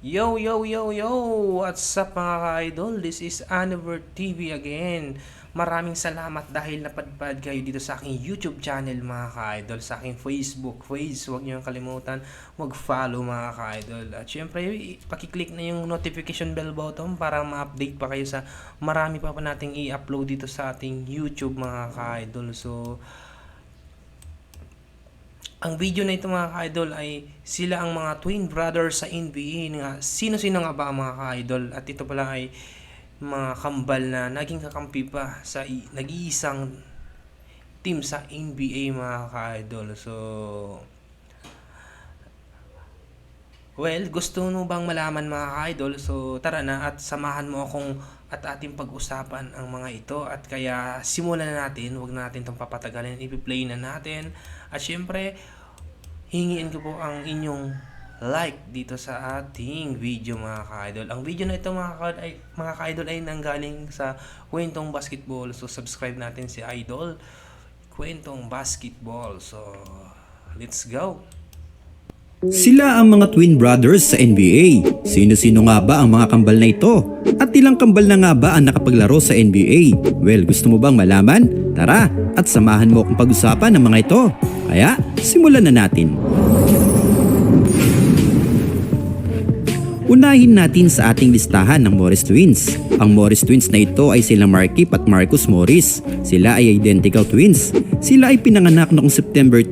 Yo, yo, yo, yo! What's up mga ka-idol? This is Aniver TV again. Maraming salamat dahil napadpad kayo dito sa aking YouTube channel mga ka-idol, sa aking Facebook page. Huwag niyo kalimutan mag-follow mga ka-idol. At syempre, pakiclick na yung notification bell button para ma-update pa kayo sa marami pa pa nating i-upload dito sa ating YouTube mga ka-idol. So, ang video na ito mga ka-idol ay sila ang mga twin brothers sa NBA nga sino-sino nga ba ang mga ka-idol at ito pala ay mga kambal na naging kakampi pa sa nag-iisang team sa NBA mga ka-idol. So Well, gusto mo bang malaman mga ka-idol? So tara na at samahan mo akong at ating pag-usapan ang mga ito at kaya simulan na natin, na natin itong papatagalin, ipi-play na natin at syempre, hingiin ko po ang inyong like dito sa ating video mga ka-idol. Ang video na ito mga ka- ay, mga ka-idol ay nanggaling sa Kwentong Basketball. So subscribe natin si Idol Kwentong Basketball. So let's go. Sila ang mga twin brothers sa NBA. Sino-sino nga ba ang mga kambal na ito? At ilang kambal na nga ba ang nakapaglaro sa NBA? Well, gusto mo bang malaman? Tara, at samahan mo akong pag-usapan ng mga ito. Kaya, simulan na natin. Unahin natin sa ating listahan ng Morris Twins. Ang Morris Twins na ito ay sila Markip at Marcus Morris. Sila ay identical twins. Sila ay pinanganak noong September 2,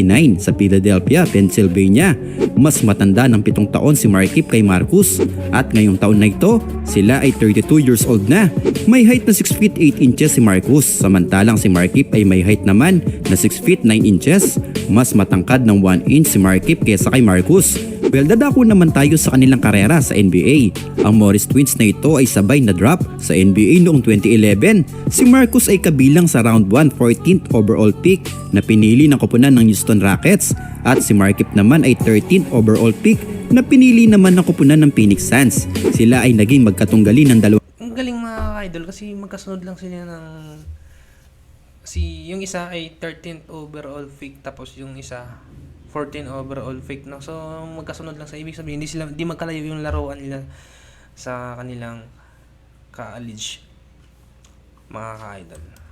1989 sa Philadelphia, Pennsylvania. Mas matanda ng pitong taon si Markip kay Marcus at ngayong taon na ito, sila ay 32 years old na. May height na 6 feet 8 inches si Marcus samantalang si Markip ay may height naman na 6 feet 9 inches. Mas matangkad ng 1 inch si Markip kaysa kay Marcus. Well, dadako naman tayo sa kanilang karera sa NBA. Ang Morris Twins na ito ay sabay na drop sa NBA noong 2011. Si Marcus ay kabilang sa round 1 14th overall pick na pinili ng koponan ng Houston Rockets at si Markip naman ay 13th overall pick na pinili naman ng koponan ng Phoenix Suns. Sila ay naging magkatunggali ng dalawa. Ang galing mga ka-idol kasi magkasunod lang sila ng si yung isa ay 13th overall pick tapos yung isa 14 overall pick no? So magkasunod lang sa ibig sabihin hindi sila hindi magkalayo yung laruan nila sa kanilang college mga ka-idol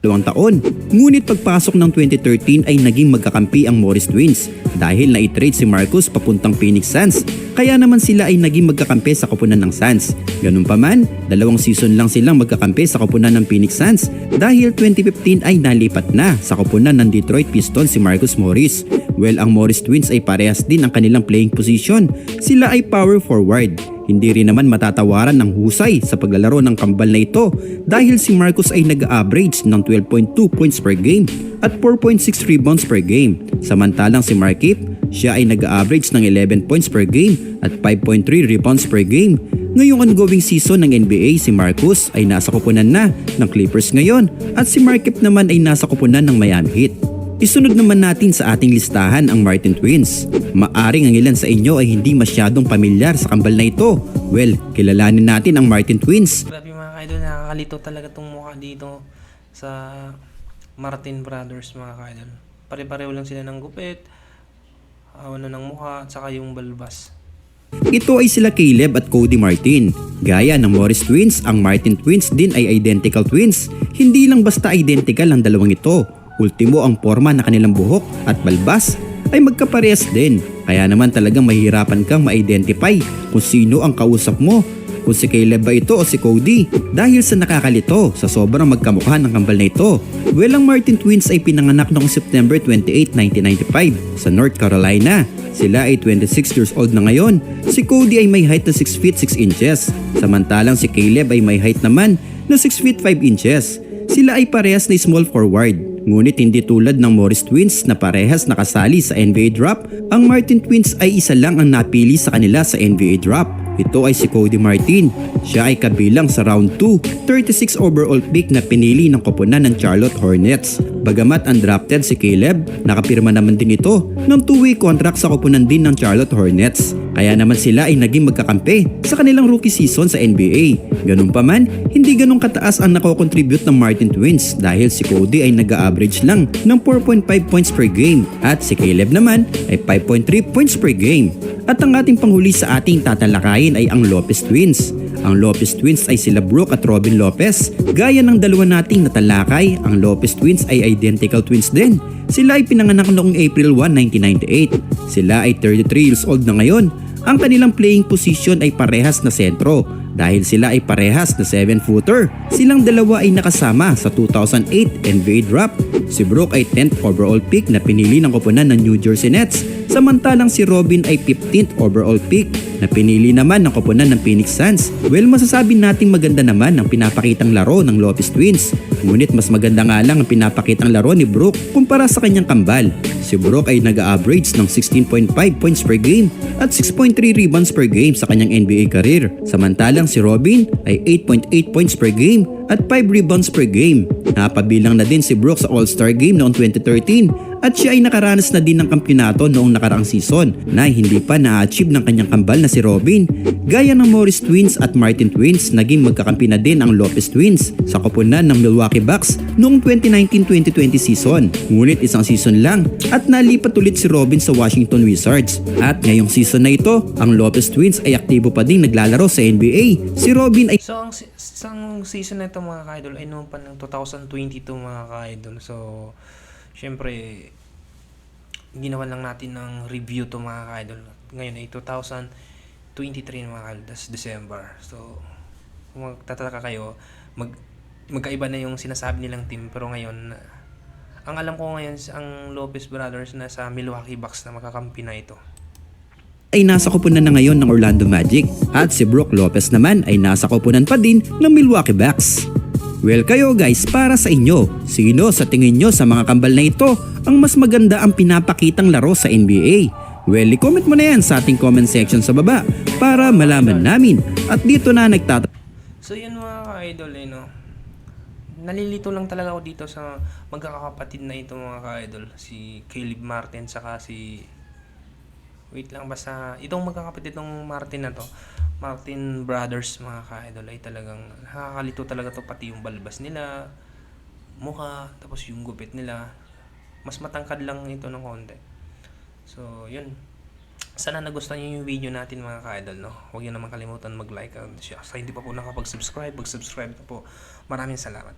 dalawang taon. Ngunit pagpasok ng 2013 ay naging magkakampi ang Morris Twins dahil na-trade si Marcus papuntang Phoenix Suns. Kaya naman sila ay naging magkakampi sa koponan ng Suns. Ganun pa man, dalawang season lang silang magkakampi sa koponan ng Phoenix Suns dahil 2015 ay nalipat na sa koponan ng Detroit Pistons si Marcus Morris. Well, ang Morris Twins ay parehas din ang kanilang playing position. Sila ay power forward. Hindi rin naman matatawaran ng husay sa paglalaro ng kambal na ito dahil si Marcus ay nag-average ng 12.2 points per game at 4.6 rebounds per game. Samantalang si Markip, siya ay nag-average ng 11 points per game at 5.3 rebounds per game. Ngayong ongoing season ng NBA, si Marcus ay nasa kupunan na ng Clippers ngayon at si Markip naman ay nasa kupunan ng Miami Heat. Isunod naman natin sa ating listahan ang Martin Twins. Maaring ang ilan sa inyo ay hindi masyadong pamilyar sa kambal na ito. Well, kilalanin natin ang Martin Twins. grabe mga ka-idol nakakalito talaga tong mukha dito sa Martin Brothers mga ka-idol pare-pareho lang sila ng gupit ano ng mukha at saka yung balbas Ito ay sila Caleb at Cody Martin. Gaya ng Morris Twins, ang Martin Twins din ay identical twins. Hindi lang basta identical ang dalawang ito. Ultimo ang forma na kanilang buhok at balbas ay magkaparehas din. Kaya naman talagang mahihirapan kang ma-identify kung sino ang kausap mo. Kung si Caleb ba ito o si Cody dahil sa nakakalito sa sobrang magkamukha ng kambal na ito. Well, ang Martin Twins ay pinanganak noong September 28, 1995 sa North Carolina. Sila ay 26 years old na ngayon. Si Cody ay may height na 6 feet 6 inches. Samantalang si Caleb ay may height naman na 6 feet 5 inches. Sila ay parehas na small forward. Ngunit hindi tulad ng Morris Twins na parehas nakasali sa NBA Drop, ang Martin Twins ay isa lang ang napili sa kanila sa NBA Drop. Ito ay si Cody Martin. Siya ay kabilang sa round 2, 36 overall pick na pinili ng koponan ng Charlotte Hornets. Bagamat undrafted si Caleb, nakapirma naman din ito ng two-way contract sa koponan din ng Charlotte Hornets. Kaya naman sila ay naging magkakampi sa kanilang rookie season sa NBA. Ganun pa man, hindi ganun kataas ang nakokontribute ng Martin Twins dahil si Cody ay nag-average lang ng 4.5 points per game at si Caleb naman ay 5.3 points per game. At ang ating panghuli sa ating tatalakayin ay ang Lopez Twins. Ang Lopez Twins ay sila Brooke at Robin Lopez. Gaya ng dalawa nating natalakay, ang Lopez Twins ay identical twins din. Sila ay pinanganak noong April 1, 1998. Sila ay 33 years old na ngayon. Ang kanilang playing position ay parehas na sentro dahil sila ay parehas na 7-footer. Silang dalawa ay nakasama sa 2008 NBA draft. Si Brooke ay 10th overall pick na pinili ng koponan ng New Jersey Nets samantalang si Robin ay 15th overall pick na pinili naman ng koponan ng Phoenix Suns. Well, masasabi nating maganda naman ang pinapakitang laro ng Lopez Twins. Ngunit mas maganda nga lang ang pinapakitang laro ni Brooke kumpara sa kanyang kambal. Si Brooke ay nag-average ng 16.5 points per game at 6.3 rebounds per game sa kanyang NBA career. Samantalang si Robin ay 8.8 points per game at 5 rebounds per game. Napabilang na din si Brooke sa All-Star Game noong 2013 at siya ay nakaranas na din ng kampyonato noong nakaraang season na hindi pa na-achieve ng kanyang kambal na si Robin. Gaya ng Morris Twins at Martin Twins, naging magkakampi na din ang Lopez Twins sa koponan ng Milwaukee Bucks noong 2019-2020 season. Ngunit isang season lang at nalipat ulit si Robin sa Washington Wizards. At ngayong season na ito, ang Lopez Twins ay aktibo pa din naglalaro sa NBA. Si Robin ay So, ang, isang season na ito mga ka-idol ay noong pa ng 2022 mga ka-idol. So, syempre, ginawa lang natin ng review to mga ka-idol. Ngayon ay 2023 mga ka-idol, that's December. So, kung magtataka kayo, mag, magkaiba na yung sinasabi nilang team. Pero ngayon, ang alam ko ngayon, ang Lopez Brothers na sa Milwaukee Bucks na makakampi na ito. ay nasa koponan na ngayon ng Orlando Magic at si Brook Lopez naman ay nasa koponan pa din ng Milwaukee Bucks. Well kayo guys, para sa inyo, sino sa tingin nyo sa mga kambal na ito ang mas maganda ang pinapakitang laro sa NBA? Well, i-comment mo na yan sa ating comment section sa baba para malaman namin. At dito na nagtata So yun mga ka-idol eh no. Nalilito lang talaga ako dito sa magkakapatid na ito mga ka-idol. Si Caleb Martin saka si... Wait lang basta itong magkakapatid ng Martin na to. Martin Brothers mga ka-idol ay talagang nakakalito talaga to pati yung balbas nila, mukha, tapos yung gupit nila. Mas matangkad lang ito ng konti. So, yun. Sana nagustuhan niyo yung video natin mga ka-idol, no? Huwag niyo naman kalimutan mag-like at siya. Sa hindi pa po nakapag-subscribe, mag-subscribe na po. Maraming salamat.